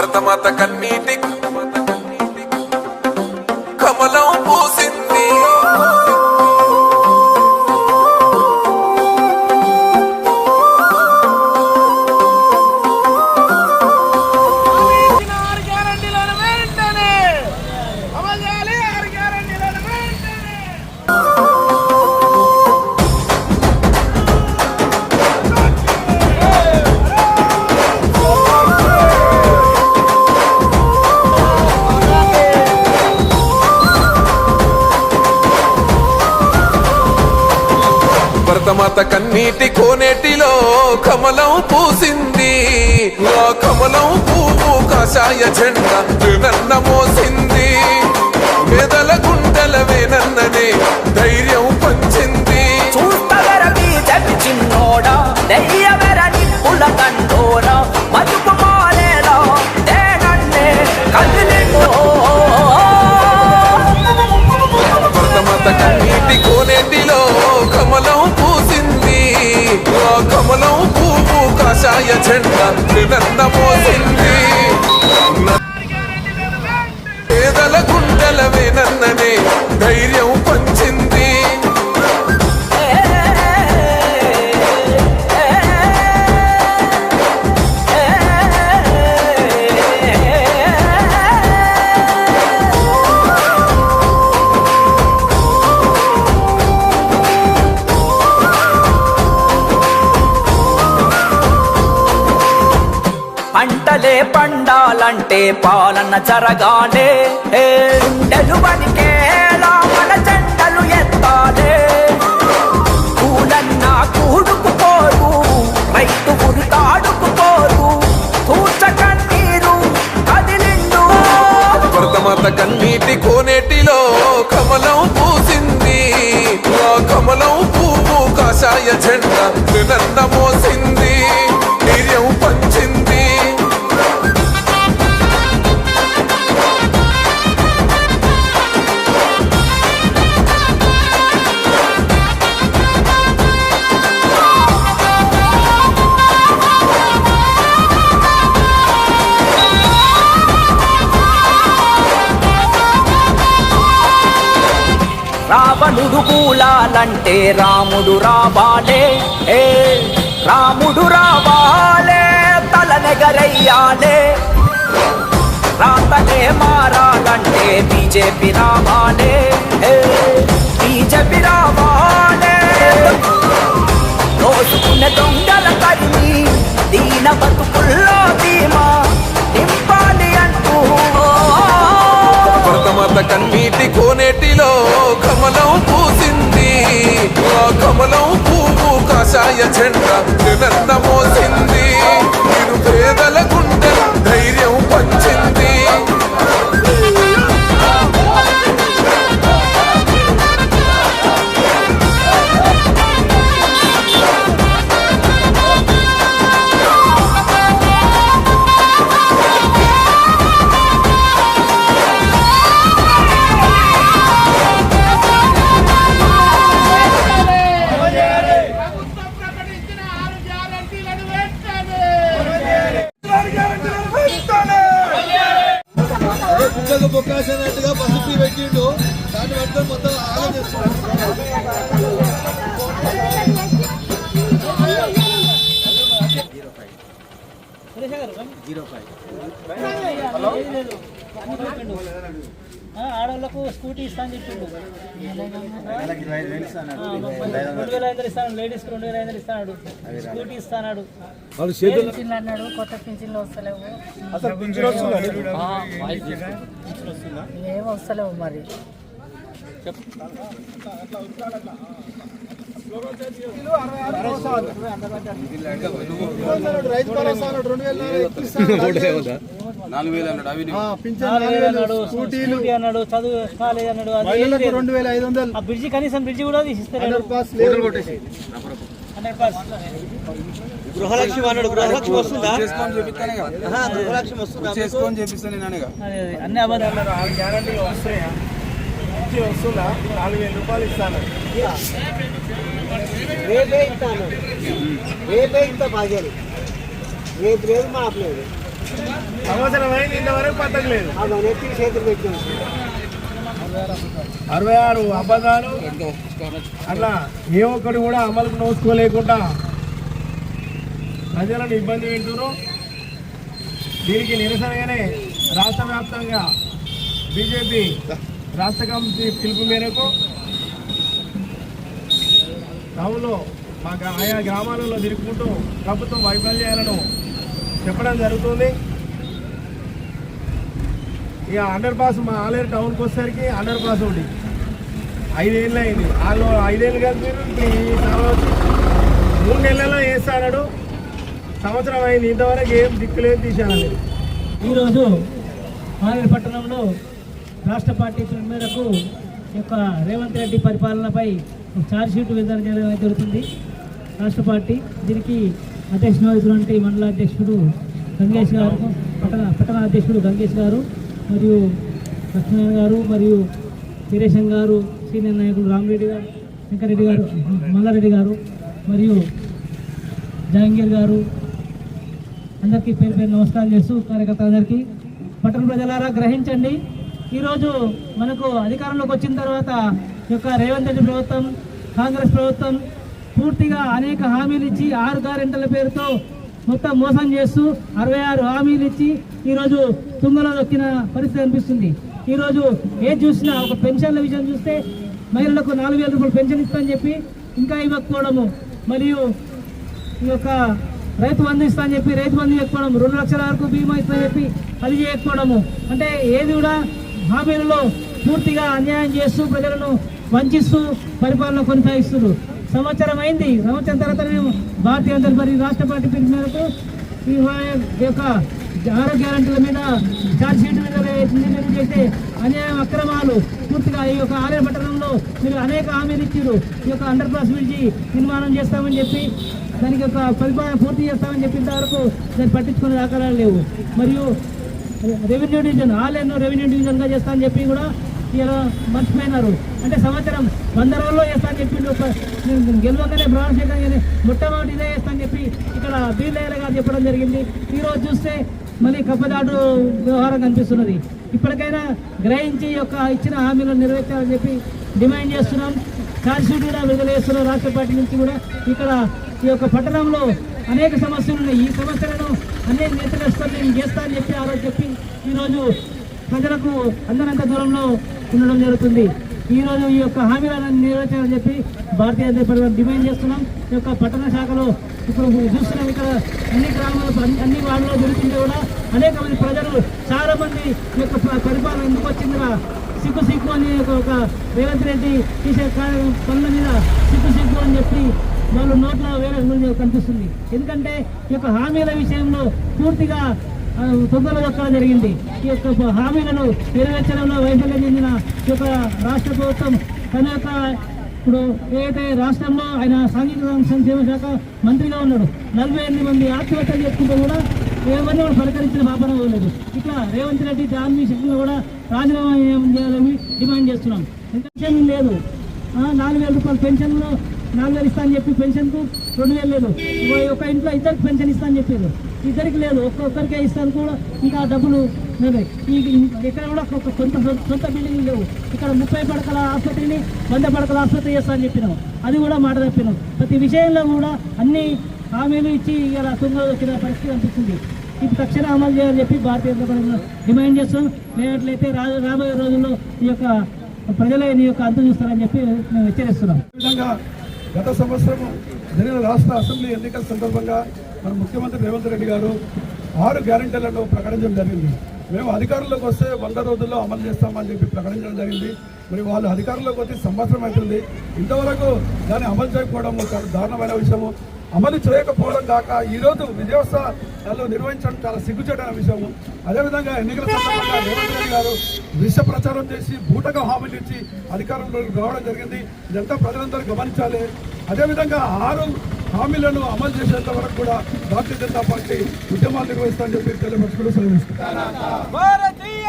భరతమాత కన్నీటి కమలం పూసింది భరతమాత కన్నీటి కోనేటిలో కమలం పూసింది. ఆ కమలం పువ్వు కాషాయ జెండా నన్న మోసింది. నన్న మోసింది అంటే పాలన జరగాలే. ఏ, మన జెండలు ఎత్తాలే. కూలన్నా కూడుకుపోరు రైతు ఉరితాడుకుపోరు కూర్చ కన్నీరు కదిలిండు. భరతమాత కన్నీటి కోనేటిలో కమలం పూసింది. ఆ కమలం పువ్వు కాషాయ జెండా నిన్న మోసింది. ధైర్యం పూలాలంటే రాముడు రావాలే. ఏ రాముడు రావాలే తలనెగరయ్యాలే రాతనే మారాలంటే బీజేపీ రావాలే. ఏ బీజేపీ రావాలే. దోసుకున్న దొంగల తరిమి దీనవత కన్నీటి కోనేటిలో కమలం పూసింది. ఆ కమలం పువ్వు కాషాయ జెండా నన్న మోసింది పేదల ఆ, ఆడవాళ్ళకు స్కూటీ ఇస్తా అని చెప్పిండు రెండు వేల ఐదు ఇస్తాను లేడీస్ రెండు వేల ఐదు ఇస్తాడు స్కూటీ ఇస్తాడు పింఛన్లు అన్నాడు. కొత్త పింఛన్లు వస్తలేవు. ఏం వస్తలేవు. మరి. రైతు భరోసా అన్నాడు రెండు వేల స్కూటీలు. చదువు కాలేజ్ అన్నాడు మహిళలకు. రెండు వేల ఐదు వందలు. ఆ బ్రిడ్జి కనీసం బ్రిడ్జి కూడా తీసిస్తారు పాస్ లేదు. గృహలక్ష్మి అన్నాడు గృహలక్ష్మి వస్తుందా? గృహలక్ష్మి వస్తుందా చేసుకొని చెప్పిస్తాను నేను అనగా అదే అదే అన్ని అబద్ధాలు. వస్తాయా వస్తుందా? నాలుగు వేల రూపాయలు ఇస్తాను రేపే ఇస్తాను రేపే ఇంత బాగాలి రేపు లేదు మాపలేదు సంవత్సరం అయింది ఇంతవరకు పట్టలేదు అరవై ఆరు అబద్ధాలు. అట్లా ఏ ఒక్కటి కూడా అమలుకు నోసుకోలేకుండా ప్రజలను ఇబ్బంది పెడుతున్నారు. దీనికి నిరసనగానే రాష్ట్ర వ్యాప్తంగా బీజేపీ రాష్ట్ర కమిటీ పిలుపు మేరకు టౌన్లో మా గ్రా- ఆయా గ్రామాలలో తిరుగుకుంటూ ప్రభుత్వ వైఫల్యాలను చెప్పడం జరుగుతుంది. ఇక అండర్ పాస్ మా ఆలేరు టౌన్కి వచ్చేసరికి అండర్ పాస్ ఒకటి. ఐదేళ్ళు అయింది. వాళ్ళు ఐదేళ్ళు కాదు మీరు ఈ మూడు నెలల్లో వేస్తాడు సంవత్సరం అయింది. ఇంతవరకు ఏం దిక్కులేదు తీశానండి ఈరోజు ఆలేరు పట్టణంలో రాష్ట్ర పార్టీ పిలుపు మేరకు యొక్క రేవంత్ రెడ్డి పరిపాలనపై ఛార్జ్షీట్ విడుదల చేయడం జరుగుతుంది. రాష్ట్ర పార్టీ దీనికి అధ్యక్షుడు వహిస్తున్నటువంటి మండల అధ్యక్షుడు గంగేష్ గారు పట్టణ పట్టణ అధ్యక్షుడు గంగేష్ గారు మరియు లక్ష్మణ్ గారు మరియు వీరేశం గారు సీనియర్ నాయకులు రామరెడ్డి గారు వెంకరెడ్డి గారు మల్లారెడ్డి గారు మరియు జహంగీర్ గారు. అందరికీ పేరు పేరు నమస్కారం చేస్తూ కార్యకర్తలందరికీ. పట్టణ ప్రజలారా గ్రహించండి. ఈరోజు మనకు అధికారంలోకి వచ్చిన తర్వాత ఈ యొక్క రేవంత్ రెడ్డి ప్రభుత్వం కాంగ్రెస్ ప్రభుత్వం పూర్తిగా అనేక హామీలు ఇచ్చి ఆరు గ్యారెంటీల పేరుతో మొత్తం మోసం చేస్తూ అరవై ఆరు హామీలు ఇచ్చి ఈరోజు తుంగలో దొక్కిన పరిస్థితి అనిపిస్తుంది. ఈరోజు ఏది చూసినా ఒక పెన్షన్ల విషయం చూస్తే మహిళలకు నాలుగు వేల రూపాయలు పెన్షన్ ఇస్తామని చెప్పి ఇంకా ఇవ్వకపోవడము మరియు ఈ యొక్క రైతు బంధు ఇస్తా అని చెప్పి రైతు బంధు ఇవ్వకపోవడం రెండు లక్షల వరకు బీమా ఇస్తా అని చెప్పి అది చేయకపోవడము. అంటే ఏది కూడా హామీలలో పూర్తిగా అన్యాయం చేస్తూ ప్రజలను వంచిస్తూ పరిపాలన కొనసాగిస్తున్నారు. సంవత్సరం అయింది. సంవత్సరం తర్వాత మేము భారతీయ జనతా పార్టీ రాష్ట్ర పార్టీ పిలుపు మేరకు ఈ ఈ యొక్క ఆరోగ్య గ్యారంటీల మీద ఛార్జ్ షీట్ మీద చేసే అన్యాయం అక్రమాలు పూర్తిగా ఈ యొక్క ఆలయ పట్టణంలో మీరు అనేక హామీలు ఇచ్చారు. ఈ యొక్క అండర్ పాస్ బ్రిడ్జి నిర్మాణం చేస్తామని చెప్పి దానికి ఒక పరిపాలన పూర్తి చేస్తామని చెప్పిన వరకు దాన్ని పట్టించుకునే ఆకారాలు లేవు. మరియు రెవెన్యూ డివిజన్ ఆలయంలో రెవెన్యూ డివిజన్గా చేస్తామని చెప్పి కూడా ఇలా మర్చిపోయినారు. అంటే సంవత్సరం వంద రోజుల్లో చేస్తా అని చెప్పి గెలవగానే బ్రహ్మశేఖర్ మొట్టమొదటి ఇదే చేస్తా అని చెప్పి ఇక్కడ బీర్లయ్య గారు చెప్పడం జరిగింది. ఈరోజు చూస్తే మళ్ళీ కప్పదాటు వ్యవహారం కనిపిస్తున్నది. ఇప్పటికైనా గ్రహించి యొక్క ఇచ్చిన హామీలను నెరవేర్చాలని చెప్పి డిమాండ్ చేస్తున్నాం. కాన్స్టిట్యూట్ కూడా విడుదల చేస్తున్నాం రాష్ట్ర పార్టీ నుంచి కూడా. ఇక్కడ ఈ యొక్క పట్టణంలో అనేక సమస్యలు ఉన్నాయి. ఈ సమస్యలను అనేక నేతలేసుకొని నేను చేస్తా అని చెప్పి ఆ రోజు చెప్పి ఈరోజు ప్రజలకు అందనంత దూరంలో ఉండడం జరుగుతుంది. ఈ రోజు ఈ యొక్క హామీలను నెరవేర్చాలని చెప్పి భారతీయ జనతా పార్టీ డిమాండ్ చేస్తున్నాం. ఈ యొక్క పట్టణ శాఖలో ఇప్పుడు చూస్తున్నాం ఇక్కడ అన్ని గ్రామాలు అన్ని- అన్ని వార్డులో జరుగుతుంటే కూడా అనేక మంది ప్రజలు చాలా మంది ఈ యొక్క పరిపాలన ఎందుకు వచ్చిందిరా? సిగ్గు సిగ్గు అని ఒక- రేవంత్ రెడ్డి తీసే పనుల మీద సిగ్గు సిగ్గు అని చెప్పి వాళ్ళు నోట్లో వేరే కనిపిస్తుంది. ఎందుకంటే ఈ యొక్క హామీల విషయంలో పూర్తిగా తొందర తొందరలో జరిగింది. ఈ యొక్క హామీలను నెరవేర్చడంలో వైఫల్యం చెందిన ఈ యొక్క రాష్ట్ర ప్రభుత్వం తన యొక్క ఇప్పుడు ఏదైతే రాష్ట్రంలో ఆయన సాంఘిక సంక్షేమ శాఖ మంత్రిగా ఉన్నాడు నలభై ఎనిమిది మంది ఆత్మహత్యలు చేసుకుంటూ కూడా ఎవరిని కూడా పలకరించిన పాపన లేదు ఇట్లా రేవంత్ రెడ్డి దాని శక్తిలో కూడా రాజీనామా చేయాలని డిమాండ్ చేస్తున్నాం. పెన్షన్ లేదు. నాలుగు వేల రూపాయల పెన్షన్లో నాలుగు వేలు ఇస్తా అని చెప్పి పెన్షన్కు రెండు వేలు లేదు. ఒక ఇంట్లో ఇద్దరికి పెన్షన్ ఇస్తా అని చెప్పారు. ఇద్దరికి లేదు ఒక్కొక్కరికే ఇస్తాను కూడా ఇంకా డబ్బులు లేదు ఈ ఎక్కడ కూడా ఒక సొంత సొంత బిల్డింగ్ లేవు. ఇక్కడ ముప్పై పడకల ఆసుపత్రిని వంద పడకల ఆసుపత్రి చేస్తా అని చెప్పినాం. అది కూడా మాట తప్పినాం. ప్రతి విషయంలో కూడా అన్ని హామీలు ఇచ్చి ఇలా తుంగ వచ్చిన పరిస్థితి అనిపిస్తుంది. ఇది తక్షణ అమలు చేయాలని చెప్పి భారతీయ జనతా పార్టీ డిమాండ్ చేస్తాం లేనట్లయితే రా రాబోయే రోజుల్లో ఈ యొక్క ప్రజలే నీ యొక్క అంతం చూస్తారని చెప్పి మేము హెచ్చరిస్తున్నాం. గత సంవత్సరం జరిగిన రాష్ట్ర అసెంబ్లీ ఎన్నికల సందర్భంగా మన ముఖ్యమంత్రి రేవంత్ రెడ్డి గారు ఆరు గ్యారెంటీలను ప్రకటించడం జరిగింది. మేము అధికారంలోకి వస్తే వంద రోజుల్లో అమలు చేస్తామని చెప్పి ప్రకటించడం జరిగింది. మరి వాళ్ళు అధికారంలోకి వచ్చి సంవత్సరం అవుతుంది. ఇంతవరకు దాన్ని అమలు చేయకపోవడం చాలా దారుణమైన విషయము. అమలు చేయకపోవడం కాక ఈరోజు విజయోత్సవాలు నిర్వహించడం చాలా సిగ్గుచేటైన విషయము. అదేవిధంగా ఎన్నికల సందర్భంగా రేవంత్ రెడ్డి గారు విష ప్రచారం చేసి బూటగా హామీలు ఇచ్చి అధికారంలో రావడం జరిగింది. ఇదంతా ప్రజలందరూ గమనించాలి. అదేవిధంగా ఆరు హామీలను అమలు చేసేంత వరకు కూడా భారతీయ జనతా పార్టీ ఉద్యమాలు నిర్వహిస్తామని చెప్పి తెలియపరచుకుంటూ సెలవు భారతీయ